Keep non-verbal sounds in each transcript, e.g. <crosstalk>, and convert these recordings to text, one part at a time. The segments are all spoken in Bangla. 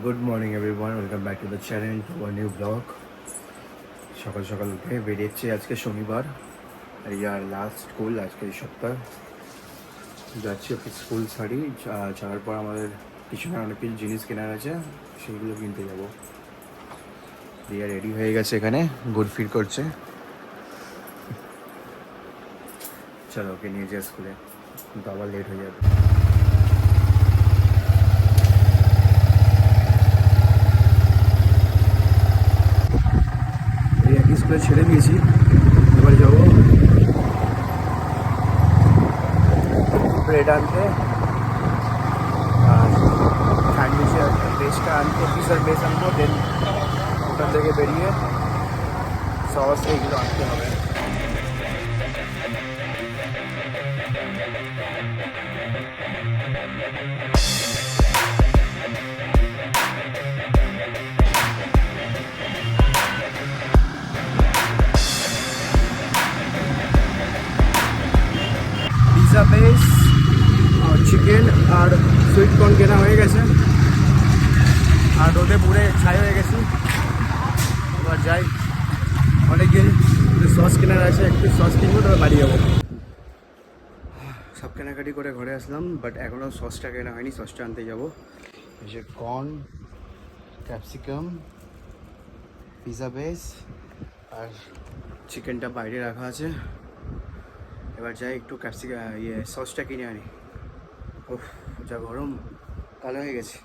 Good morning everyone welcome back to the channel to a new blog সকাল সকাল উঠে বেরিয়েছি আজকে শনিবার ইয়ার লাস্ট স্কুল আজকে এই সপ্তাহ। যাচ্ছি ওকে স্কুল ছাড়ি যাওয়ার পর আমাদের পিছনে অনেক কিছু জিনিস কেনার আছে, সেইগুলো কিনতে যাব। রিয়া রেডি হয়ে গেছে এখানে গুড ফিল করছে। চলো ওকে নিয়ে যাই স্কুলে কিন্তু আবার লেট হয়ে যাবে। এই একই স্কুলে ছেড়ে দিয়েছি এবার যাব ব্রেড আনতে আর স্যান্ডউইচের বেসটা আনতে পিসার বেস আনব দেন ওখান থেকে বেরিয়ে সস এইগুলো আনতে হবে এসে একটু সস কিনবো তবে বাড়ি যাব। সব কেনাকাটি করে ঘরে আসলাম বাট এখনও সসটা কেনা হয়নি সসটা আনতে যাব। এই যে কর্ন ক্যাপসিকাম পিজা বেস আর চিকেনটা বাইরে রাখা আছে। এবার যাই একটু ক্যাপসিকাম ইয়ে সসটা কিনে আনি। ও যা গরম কালো হয়ে গেছে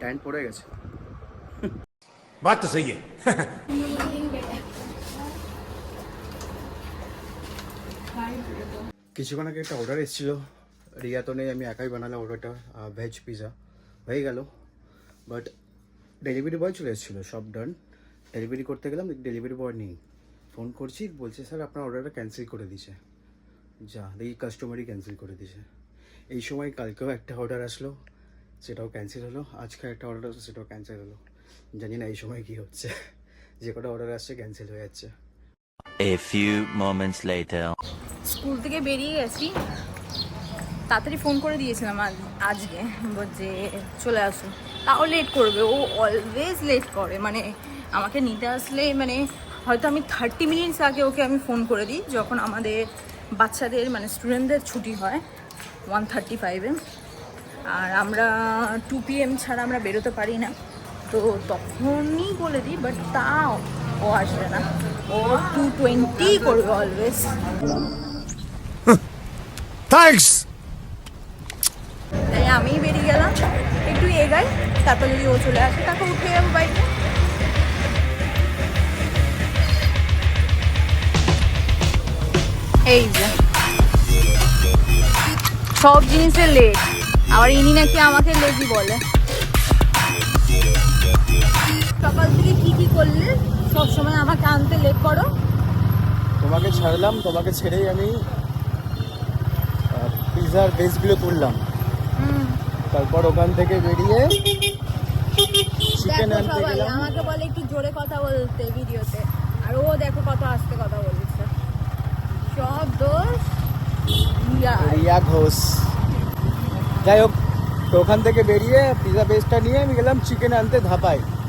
ট্যান্ট পড়ে গেছে। বাত তো সেই কিছুক্ষণ আগে একটা অর্ডার এসেছিল। রিয়া তো নেই আমি একাই বানালাম অর্ডারটা ভেজ পিজা হয়ে গেল। বাট ডেলিভারি বয় চলে এসেছিল, সব ডান ডেলিভারি করতে গেলাম ডেলিভারি বয় নেই। ফোন করছি, বলছে, স্যার, আপনার অর্ডারটা ক্যান্সেল করে দিছে যা, দেখি কাস্টমারই ক্যান্সেল করে দিছে এই সময় কালকেও একটা অর্ডার আসলো, সেটাও ক্যান্সেল হলো। আজকে একটা অর্ডার আসলো, সেটাও ক্যান্সেল হলো। জানি না এই সময় কী হচ্ছে। যে কটা অর্ডার আসছে ক্যান্সেল হয়ে যাচ্ছে। A few moments later. School থেকে বেরিয়ে গেছি। তাড়াতাড়ি ফোন করে দিয়েছিলাম আজ, আজকে। যে, চলে আসো। তাও লেট করবে। ও অলওয়েজ লেট করে। মানে আমাকে নিতে আসলে মানে হয়তো আমি থার্টি মিনিটস আগে ওকে আমি ফোন করে দিই, যখন আমাদের বাচ্চাদের মানে স্টুডেন্টদের ছুটি হয় ওয়ান থার্টি ফাইভে আর আমরা টু পিএম ছাড়া আমরা বেরোতে পারি না। তো তখনই বলে দিই বাট তাও ও আসবে না। ও টু টোয়েন্টি করবে অলওয়েজ থ্যাংকস তাই আমি বেরিয়ে গেলাম। একটু এগাই তারপর যদি ও চলে আসে তাকে উঠে যাব বাইকে এই যে। সব জিনিসের লেট আবার ইনি নাকি আমাকে লেজি বলে। সকাল থেকে কি কি করলে? সব সময় আমাকে আনতে লেট করো। তোমাকে ছাড়লাম তোমাকে ছেড়েই আমি পিৎজার বেসগুলো তুললাম। তারপর ওখান থেকে বেরিয়ে চিকেন আনতে গেলাম। আমাকে বলে একটু জোরে কথা বলতে ভিডিওতে। আর ও দেখো কত আস্তে কথা বলছে। সব দোষ রিয়া। ঘোষ। যাই হোক তো ওখান থেকে বেরিয়ে পিৎজা বেসটা নিয়ে আমি গেলাম চিকেন আনতে হুম,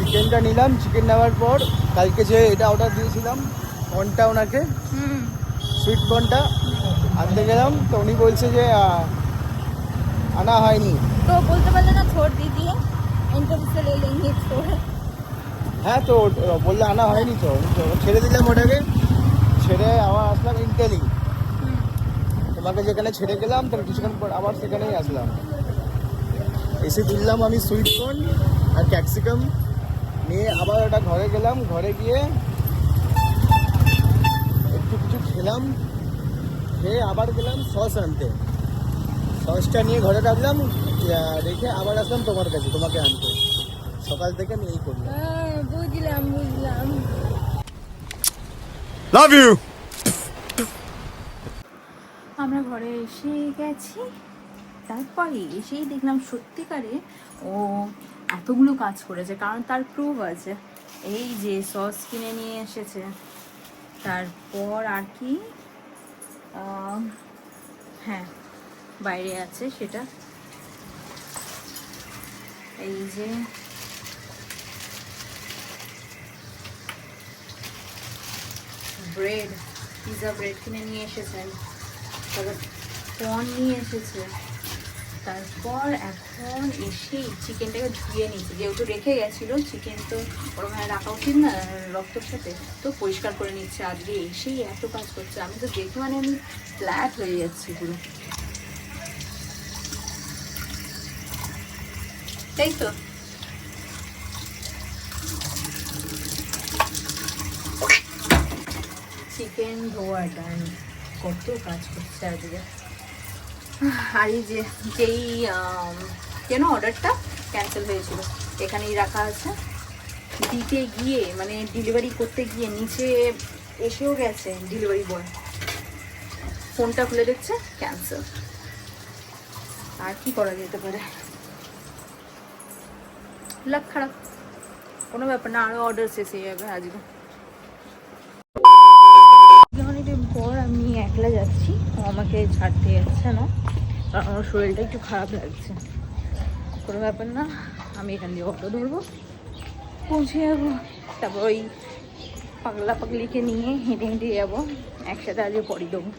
চিকেনটা নিলাম চিকেন নেওয়ার পর কালকে যে এটা অর্ডার দিয়েছিলাম কর্নটা ওনাকে সুইট কর্নটা আনতে গেলাম তো উনি বলছে যে আনা হয়নি। তো বলতে পারলে না ছোট দিদি হ্যাঁ তো বললে আনা হয়নি তো ছেড়ে দিলাম ওটাকে ছেড়ে আবার আসলাম ইন্টেলি তোমাকে যেখানে ছেড়ে গেলাম তার কিছুক্ষণ পর আবার সেখানেই আসলাম। এসে তুললাম আমি সুইট কর্ন আর ক্যাপসিকাম নিয়ে আবার ওটা ঘরে গেলাম ঘরে গিয়ে একটু কিছু খেলাম খেয়ে আবার গেলাম সস আনতে। সসটা নিয়ে ঘরে রাখলাম রেখে আবার আসলাম তোমার কাছে তোমাকে আনতে। সকাল থেকে আমি এই করলাম। বুঝলাম বুঝলাম। লাভ ইউ আমরা ঘরে এসে গেছি। তারপরে এসেই দেখলাম সত্যিকারে ও এতগুলো কাজ করেছে, কারণ তার প্রুফ আছে। এই যে সস কিনে নিয়ে এসেছে, তারপর আর কি হ্যাঁ বাইরে আছে সেটা। এই যে ব্রেড পিৎজা ব্রেড কিনে নিয়ে এসেছেন তারপর কর্ন নিয়ে এসেছে। তারপর এখন এসেই চিকেনটাকে ধুয়ে নিচ্ছি যেহেতু রেখে গেছিল, চিকেন তো ওরকম রাখা উচিত না, রক্তর সাথে। তো পরিষ্কার করে নিচ্ছে। আজকে এসেই এত কাজ করছে। আমি তো দেখে মানে আমি ফ্ল্যাট হয়ে যাচ্ছি পুরো। তাই তো? চিকেন ধোয়া ডান কত কাজ করছে আজকে। আর এই যে যেই কেন অর্ডারটা? ক্যান্সেল হয়েছিল। এখানেই রাখা আছে। দিতে গিয়ে মানে ডেলিভারি করতে গিয়ে নিচে এসেও গেছে ডেলিভারি বয় ফোনটা খুলে দেখছে ক্যান্সেল আর কি করা যেতে পারে? লাখ খারাপ। কোনো ব্যাপার না আরও অর্ডার শেষ হয়ে যাবে আজকে অনেকদিন পর আমি একলা যাচ্ছি। ও আমাকে ছাড়তে যাচ্ছে না। কারণ আমার শরীরটা একটু খারাপ লাগছে। কোনো ব্যাপার না, আমি এখান দিয়ে অটো ধরবো। পৌঁছে যাব। তারপর ওই পাগলা পাগলিকে নিয়ে হেঁটে হেঁটে যাব। একসাথে আজকে পরি দেবো।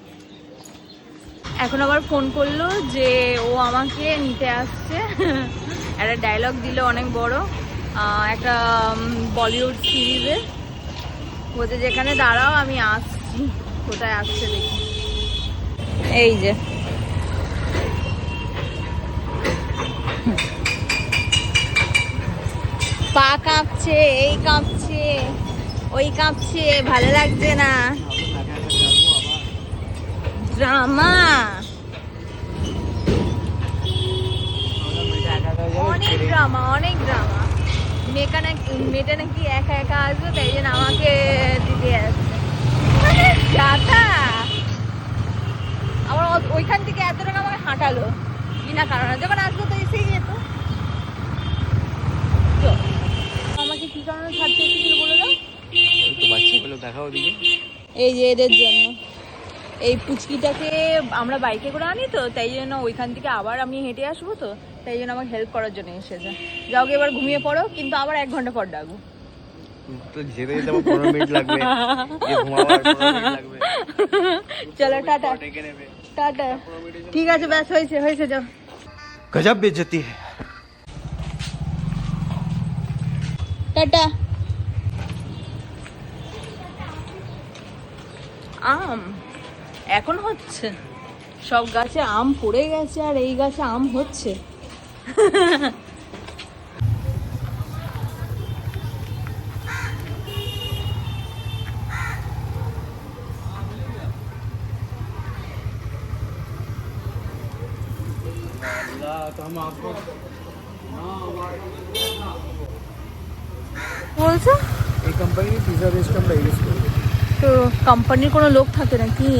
এখন আবার ফোন করল যে ও আমাকে নিতে আসছে। একটা ডায়লগ দিল অনেক বড়। একটা বলিউড সিরিজে বলছে, যেখানে দাঁড়াও, আমি আসছি। কোথায় আসছে দেখি। এই যে। পা কাঁপছে এই কাঁপছে ওই কাঁপছে ভালো লাগছে না। ড্রামা। অনেক ড্রামা অনেক ড্রামা। মেয়েটা নাকি মেয়েটা নাকি একা একা আসবে তাই জন্য আমাকে দিতে আসছে আবার ওইখান থেকে এত টাকা আমাকে হাঁটালো। বিনা কারণে। যখন আসব তো এসেই যেত। আমাকে কি কারণে ছাড়তে এসেছিল বলে দাও? বাচ্চাগুলো দেখাও দিকে। এই যে এদের জন্য। এই পুচকিটাকে আমরা বাইকে করে আনি তো তাই জন্য ওইখান থেকে আবার আমি হেঁটে আসব তো তাই জন্য আমাকে হেল্প করার জন্য এসেছে। যাও এবার ঘুমিয়ে পড়ো কিন্তু আবার এক ঘণ্টা পর ডাকবো। তো যেতে যেতে আমার পনেরো মিনিট লাগবে। চলো টাটা। টাটা। ঠিক আছে ব্যাস হয়েছে হয়েছে যাও। গজব বেজতি টাটা। আম এখন হচ্ছে। সব গাছে আম পড়ে গেছে আর এই গাছে আম হচ্ছে। <laughs> বলছো? এই কোম্পানির পিজা বেসটা আমরা ইউজ করি। তো কোম্পানির কোনো লোক থাকে নাকি?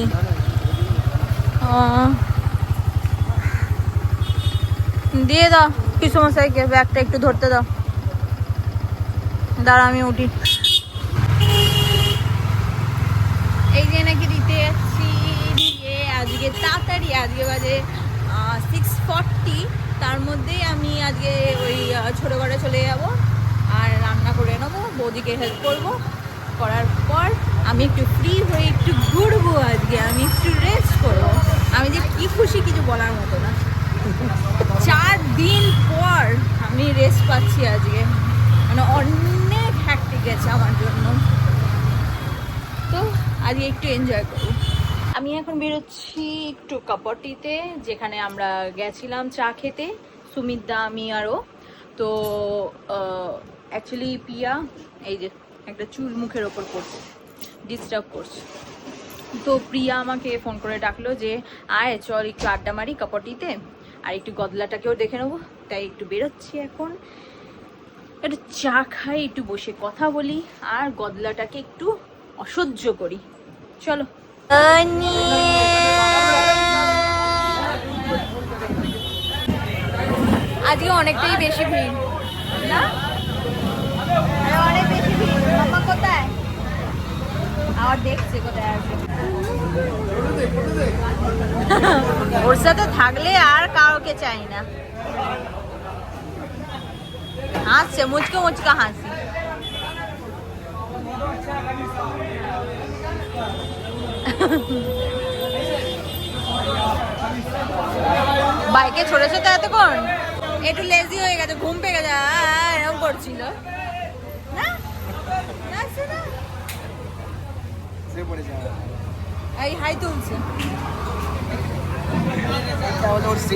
দিয়ে দাও কিছু মশাইকে ব্যাগটা একটু ধরতে দাও। দাঁড়া আমি উঠি। এই যে নাকি দিতে যাচ্ছি দিয়ে আজকে তাড়াতাড়ি আজকে বাজে সিক্স ফর্টি তার মধ্যেই আমি আজকে ওই ছোটো ঘরে চলে যাব আর রান্না করে নেব, বৌদিকে হেল্প করব। করার পর আমি একটু ফ্রি হয়ে একটু ঘুরবো আজকে, আমি একটু রেস্ট করব। আমি যে কি খুশি কিছু বলার মতো না। চার দিন পর আমি রেস্ট পাচ্ছি আজকে। মানে অনেক হ্যাকটিক গেছে আমার জন্য। তো আজকে একটু এনজয় করব। আমি এখন বেরোচ্ছি একটু কাপড়টিতে, যেখানে আমরা গেছিলাম চা খেতে, সুমিতদা, আমি আরও তো অ্যাকচুয়ালি পিয়া, এই যে, একটা চুল মুখের ওপর করছে ডিস্টার্ব করছে। তো প্রিয়া আমাকে ফোন করে ডাকলো যে, আয়, চল একটু আড্ডা মারি কাপড়টিতে, আর একটু গদলাটাকেও দেখে নেব। তাই একটু বেরোচ্ছি এখন। একটু চা খাই, একটু বসে কথা বলি, আর গদলাটাকে একটু অসহ্য করি। চলো। আজকে অনেকটাই বেশি ভিড় না আরে অনেক বেশি ভিড় মামা কোথায় আবার দেখছে কোথায় আছে ওর সাথে থাকলে আর কাউকে চাই না হাসছে মুচকে মুচকে হাসি বাইকে চড়েছে তো এতক্ষণ? একটু লেজি হয়ে গেছে ঘুম পেয়ে গেছে এরকম করছিল। না? এই হাই তুলছে। করছি